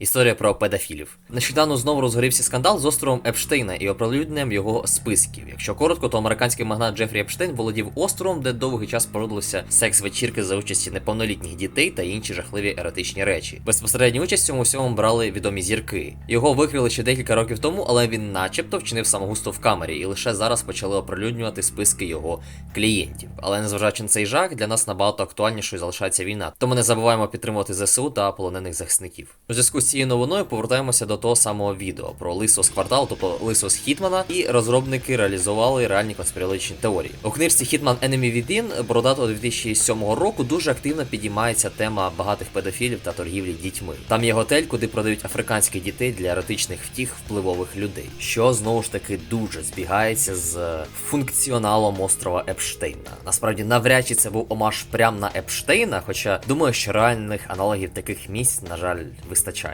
Історія про педофілів. Нещодавно знову розгорівся скандал з островом Епштейна і оприлюдненням його списків. Якщо коротко, то американський магнат Джефрі Епштейн володів островом, де довгий час проводилися секс-вечірки за участі неповнолітніх дітей та інші жахливі еретичні речі. Безпосередню участь цьому всьому брали відомі зірки. Його викрили ще декілька років тому, але він, начебто, вчинив самогусто в камері, і лише зараз почали оприлюднювати списки його клієнтів. Але незважаючи на цей жах, для нас набагато актуальнішою залишається війна. Тому не забуваємо підтримувати ЗСУ та полонених захисників. У зв'язку з цією новиною повертаємося до того самого відео про Лисо з кварталу, тобто Лисо з Хітмана, і розробники реалізували реальні конспірологічні теорії. У книжці Hitman Enemy Within, бородатого 2007 року, дуже активно підіймається тема багатих педофілів та торгівлі дітьми. Там є готель, куди продають африканських дітей для еротичних втіх впливових людей, що знову ж таки дуже збігається з функціоналом острова Епштейна. Насправді, навряд чи це був омаж прям на Епштейна, хоча думаю, що реальних аналогів таких місць, на жаль, вистачає.